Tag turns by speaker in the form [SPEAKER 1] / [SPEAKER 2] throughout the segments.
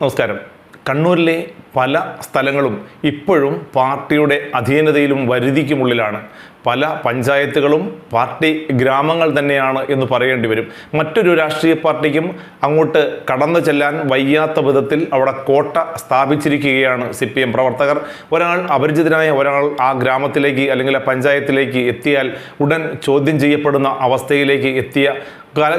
[SPEAKER 1] നമസ്കാരം. കണ്ണൂരിലെ പല സ്ഥലങ്ങളും ഇപ്പോഴും പാർട്ടിയുടെ അധീനതയിലും വരുതിക്കുമുള്ളിലാണ്. പല പഞ്ചായത്തുകളും പാർട്ടി ഗ്രാമങ്ങൾ തന്നെയാണ് എന്ന് പറയേണ്ടി വരും. മറ്റൊരു രാഷ്ട്രീയ പാർട്ടിക്കും അങ്ങോട്ട് കടന്നു ചെല്ലാൻ വയ്യാത്ത വിധത്തിൽ അവിടെ കോട്ട സ്ഥാപിച്ചിരിക്കുകയാണ് സി പി എം പ്രവർത്തകർ. ഒരാൾ അപരിചിതനായ ഒരാൾ ആ ഗ്രാമത്തിലേക്ക് അല്ലെങ്കിൽ ആ പഞ്ചായത്തിലേക്ക് എത്തിയാൽ ഉടൻ ചോദ്യം ചെയ്യപ്പെടുന്ന അവസ്ഥയിലേക്ക് എത്തിയ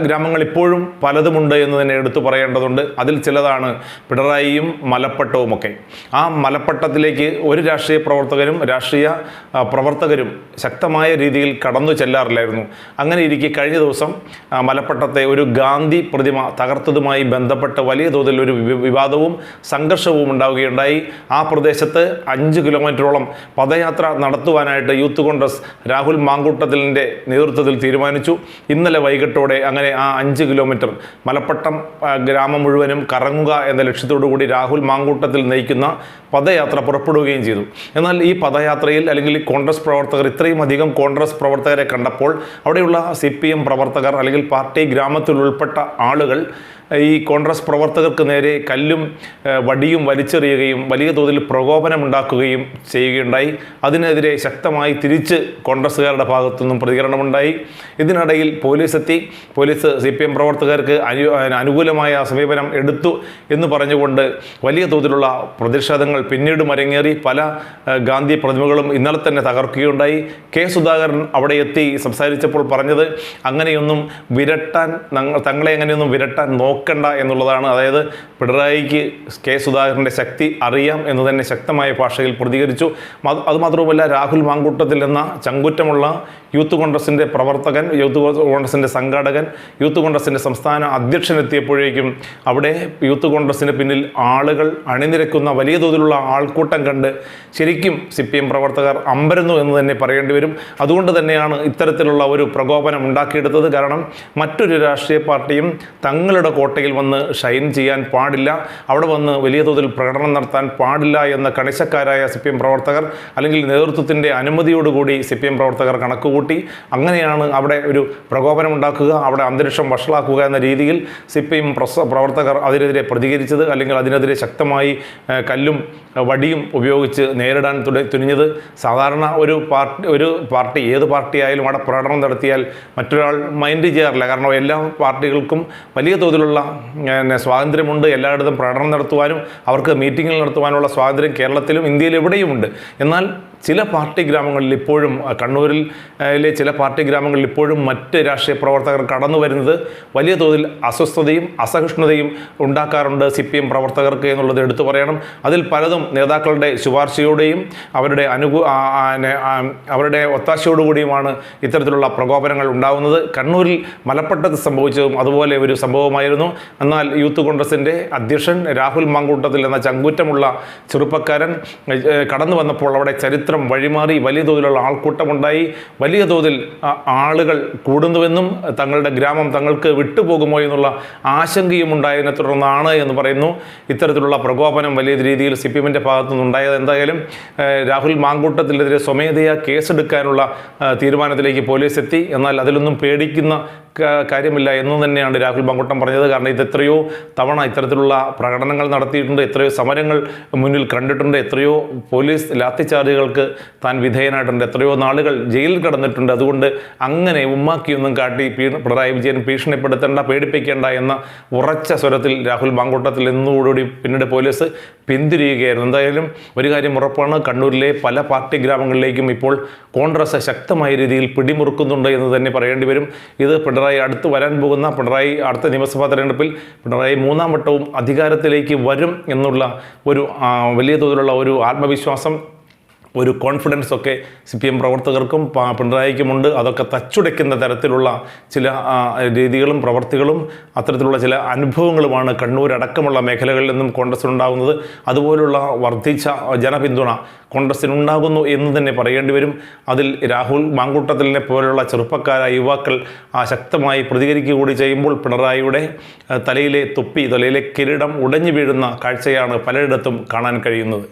[SPEAKER 1] ഗ്രാമങ്ങൾ ഇപ്പോഴും പലതുമുണ്ട് എന്ന് തന്നെ എടുത്തു പറയേണ്ടതുണ്ട്. അതിൽ ചിലതാണ് പിണറായിയും മലപ്പട്ടവുമൊക്കെ. ആ മലപ്പട്ടത്തിലേക്ക് ഒരു രാഷ്ട്രീയ പ്രവർത്തകരും രാഷ്ട്രീയ പ്രവർത്തകരും ശക്തമായ രീതിയിൽ കടന്നു ചെല്ലാറില്ലായിരുന്നു. അങ്ങനെ ഇരിക്കെ കഴിഞ്ഞ ദിവസം മലപ്പട്ടത്തെ ഒരു ഗാന്ധി പ്രതിമ തകർത്തതുമായി ബന്ധപ്പെട്ട് വലിയ തോതിൽ ഒരു വിവാദവും സംഘർഷവും ഉണ്ടാവുകയുണ്ടായി. ആ പ്രദേശത്ത് അഞ്ച് കിലോമീറ്ററോളം പദയാത്ര നടത്തുവാനായിട്ട് യൂത്ത് കോൺഗ്രസ് രാഹുൽ മാങ്കൂട്ടത്തിലിന്റെ നേതൃത്വത്തിൽ തീരുമാനിച്ചു. ഇന്നലെ വൈകിട്ടോടെ അങ്ങനെ ആ അഞ്ച് കിലോമീറ്റർ മലപ്പട്ടം ഗ്രാമം മുഴുവനും കറങ്ങുക എന്ന ലക്ഷ്യത്തോടു കൂടി രാഹുൽ മാങ്കൂട്ടത്തിൽ നയിക്കുന്ന പദയാത്ര പുറപ്പെടുകയും ചെയ്തു. എന്നാൽ ഈ പദയാത്രയിൽ അല്ലെങ്കിൽ കോൺഗ്രസ് പ്രവർത്തകർ ഇത്രയും അധികം കോൺഗ്രസ് പ്രവർത്തകരെ കണ്ടപ്പോൾ അവിടെയുള്ള സി പ്രവർത്തകർ അല്ലെങ്കിൽ പാർട്ടി ഗ്രാമത്തിൽ ഉൾപ്പെട്ട ആളുകൾ ഈ കോൺഗ്രസ് പ്രവർത്തകർക്ക് നേരെ കല്ലും വടിയും വലിച്ചെറിയുകയും വലിയ തോതിൽ പ്രകോപനമുണ്ടാക്കുകയും ചെയ്യുകയുണ്ടായി. അതിനെതിരെ ശക്തമായി തിരിച്ച് കോൺഗ്രസ്സുകാരുടെ ഭാഗത്തു നിന്നും പ്രതികരണമുണ്ടായി. ഇതിനിടയിൽ പോലീസ് എത്തി പോലീസ് സി പി എം പ്രവർത്തകർക്ക് അനു അനുകൂലമായ സമീപനം എടുത്തു എന്ന് പറഞ്ഞുകൊണ്ട് വലിയ തോതിലുള്ള പ്രതിഷേധങ്ങൾ പിന്നീട് മരങ്ങേറി. പല ഗാന്ധി പ്രതിമകളും ഇന്നലെ തന്നെ തകർക്കുകയുണ്ടായി. കെ സുധാകരൻ അവിടെ എത്തി സംസാരിച്ചപ്പോൾ പറഞ്ഞത് അങ്ങനെയൊന്നും വിരട്ടാൻ തങ്ങളെ അങ്ങനെയൊന്നും വിരട്ടാൻ നോക്കണ്ട എന്നുള്ളതാണ്. അതായത് പിണറായിക്ക് കെ സുധാകരന്റെ ശക്തി അറിയാം എന്ന് തന്നെ ശക്തമായ ഭാഷയിൽ പ്രതികരിച്ചു. മത് അതുമാത്രവുമല്ല രാഹുൽ മാങ്കൂട്ടത്തിൽ എന്ന ചങ്കുറ്റമുള്ള യൂത്ത് കോൺഗ്രസിന്റെ പ്രവർത്തകൻ യൂത്ത് കോൺഗ്രസിന്റെ സംഘാടകൻ യൂത്ത് കോൺഗ്രസിന്റെ സംസ്ഥാന അധ്യക്ഷൻ എത്തിയപ്പോഴേക്കും അവിടെ യൂത്ത് കോൺഗ്രസിന് പിന്നിൽ ആളുകൾ അണിനിരക്കുന്ന വലിയ തോതിലുള്ള ആൾക്കൂട്ടം കണ്ട് ശരിക്കും സി പി എം പ്രവർത്തകർ അമ്പരുന്നു എന്ന് തന്നെ പറയേണ്ടി വരും. അതുകൊണ്ട് തന്നെയാണ് ഇത്തരത്തിലുള്ള ഒരു പ്രകോപനം ഉണ്ടാക്കിയെടുത്തത്. കാരണം മറ്റൊരു രാഷ്ട്രീയ പാർട്ടിയും തങ്ങളുടെ കോട്ടയിൽ വന്ന് ഷൈൻ ചെയ്യാൻ പാടില്ല. അവിടെ വന്ന് വലിയ തോതിൽ പ്രകടനം നടത്താൻ പാടില്ല എന്ന കണിശക്കാരായ സി പി എം പ്രവർത്തകർ അല്ലെങ്കിൽ നേതൃത്വത്തിന്റെ അനുമതിയോടുകൂടി സി പി എം പ്രവർത്തകർ കണക്കുകൂട്ടി. അങ്ങനെയാണ് അവിടെ ഒരു പ്രകോപനം ഉണ്ടാക്കുക അവിടെ അന്തരീക്ഷം വഷളാക്കുക എന്ന രീതിയിൽ സി പി എം പ്രവർത്തകർ അതിനെതിരെ പ്രതികരിച്ചത് അല്ലെങ്കിൽ അതിനെതിരെ ശക്തമായി കല്ലും വടിയും ഉപയോഗിച്ച് നേരിടാൻ തുട തുനിഞ്ഞത്. സാധാരണ ഒരു പാർട്ടി ഒരു പാർട്ടി ഏത് പാർട്ടിയായാലും അവിടെ പ്രകടനം നടത്തിയാൽ മറ്റൊരാൾ മൈൻഡ് ചെയ്യാറില്ല. കാരണം എല്ലാ പാർട്ടികൾക്കും വലിയ തോതിലുള്ള പിന്നെ, സ്വാതന്ത്ര്യമുണ്ട് എല്ലായിടത്തും പ്രകടനം നടത്തുവാനും അവർക്ക് മീറ്റിങ്ങുകൾ നടത്തുവാനുള്ള സ്വാതന്ത്ര്യം കേരളത്തിലും ഇന്ത്യയിലും എവിടെയുമുണ്ട്. എന്നാൽ ചില പാർട്ടി ഗ്രാമങ്ങളിൽ ഇപ്പോഴും കണ്ണൂരിൽ ചില പാർട്ടി ഗ്രാമങ്ങളിൽ ഇപ്പോഴും മറ്റ് രാഷ്ട്രീയ പ്രവർത്തകർ കടന്നു വരുന്നത് വലിയ തോതിൽ അസ്വസ്ഥതയും അസഹിഷ്ണുതയും ഉണ്ടാക്കാറുണ്ട് സി പി എം പ്രവർത്തകർക്ക് എന്നുള്ളത് എടുത്തു പറയണം. അതിൽ പലതും നേതാക്കളുടെ ശുപാർശയോടെയും അവരുടെ അനുകൂ അവരുടെ ഒത്താശയോടുകൂടിയുമാണ് ഇത്തരത്തിലുള്ള പ്രകോപനങ്ങൾ ഉണ്ടാകുന്നത് കണ്ണൂരിൽ മലപ്പട്ടത്ത് സംഭവിച്ചതും അതുപോലെ ഒരു സംഭവമായിരുന്നു. എന്നാൽ യൂത്ത് കോൺഗ്രസിന്റെ അധ്യക്ഷൻ രാഹുൽ മാങ്കൂട്ടത്തിൽ എന്ന ചങ്കൂറ്റമുള്ള ചെറുപ്പക്കാരൻ കടന്നു വന്നപ്പോൾ അവിടെ ചരിത്രം വഴിമാറി വലിയ തോതിലുള്ള ആൾക്കൂട്ടമുണ്ടായി. വലിയ തോതിൽ ആളുകൾ കൂടുന്നുവെന്നും തങ്ങളുടെ ഗ്രാമം തങ്ങൾക്ക് വിട്ടുപോകുമോ എന്നുള്ള ആശങ്കയും ഉണ്ടായതിനെ തുടർന്നാണ് എന്ന് പറയുന്നു. ഇത്തരത്തിലുള്ള പ്രകോപനം വലിയ രീതിയിൽ സി പി എമ്മിന്റെ ഭാഗത്തു നിന്നുണ്ടായത് എന്തായാലും രാഹുൽ മാങ്കൂട്ടത്തിനെതിരെ സ്വമേധയാ കേസെടുക്കാനുള്ള തീരുമാനത്തിലേക്ക് പോലീസ് എത്തി. എന്നാൽ അതിലൊന്നും പേടിക്കുന്ന കാര്യമില്ല എന്ന് തന്നെയാണ് രാഹുൽ മാങ്കൂട്ടം പറഞ്ഞത്. കാരണം ഇത് എത്രയോ തവണ ഇത്തരത്തിലുള്ള പ്രകടനങ്ങൾ നടത്തിയിട്ടുണ്ട് എത്രയോ സമരങ്ങൾ മുന്നിൽ കണ്ടിട്ടുണ്ട് എത്രയോ പോലീസ് ലാത്തിച്ചാർജുകൾക്ക് താൻ വിധേയനായിട്ടുണ്ട്. എത്രയോ നാളുകൾ ജയിലിൽ കിടന്നിട്ടുണ്ട്. അതുകൊണ്ട് അങ്ങനെ ഉമ്മാക്കിയൊന്നും കാട്ടി പിണറായി വിജയൻ ഭീഷണിപ്പെടുത്തേണ്ട പേടിപ്പിക്കേണ്ട എന്ന ഉറച്ച സ്വരത്തിൽ രാഹുൽ മാങ്കൂട്ടത്തിൽ എന്നോടുകൂടി പിന്നീട് പോലീസ് പിന്തിരിയുകയായിരുന്നു. എന്തായാലും ഒരു കാര്യം ഉറപ്പാണ്. കണ്ണൂരിലെ പല പാർട്ടി ഗ്രാമങ്ങളിലേക്കും ഇപ്പോൾ കോൺഗ്രസ് ശക്തമായ രീതിയിൽ പിടിമുറുക്കുന്നുണ്ട് എന്ന് തന്നെ പറയേണ്ടി വരും. ഇത് പിണറായി അടുത്ത് വരാൻ പോകുന്ന പിണറായി അടുത്ത നിയമസഭാ തെരഞ്ഞെടുപ്പിൽ പിണറായി മൂന്നാം വട്ടവും അധികാരത്തിലേക്ക് വരും എന്നുള്ള ഒരു വലിയ തോതിലുള്ള ഒരു ആത്മവിശ്വാസം ഒരു കോൺഫിഡൻസ് ഒക്കെ സി പി എം പ്രവർത്തകർക്കും പിണറായിക്കുമുണ്ട്. അതൊക്കെ തച്ചുടയ്ക്കുന്ന തരത്തിലുള്ള ചില രീതികളും പ്രവർത്തികളും അത്തരത്തിലുള്ള ചില അനുഭവങ്ങളുമാണ് കണ്ണൂർ അടക്കമുള്ള മേഖലകളിൽ നിന്നും കോൺഗ്രസ്സിനുണ്ടാകുന്നത് അതുപോലുള്ള വർദ്ധിച്ച ജനപിന്തുണ കോൺഗ്രസ്സിനുണ്ടാകുന്നു എന്ന് തന്നെ പറയേണ്ടി വരും. അതിൽ രാഹുൽ മാങ്കൂട്ടത്തിലിനെ പോലെയുള്ള ചെറുപ്പക്കാരായ യുവാക്കൾ ശക്തമായി പ്രതികരിക്കുക കൂടി ചെയ്യുമ്പോൾ പിണറായിയുടെ തലയിലെ തൊപ്പി തലയിലെ കിരീടം ഉടഞ്ഞു വീഴുന്ന കാഴ്ചയാണ് പലയിടത്തും കാണാൻ കഴിയുന്നത്.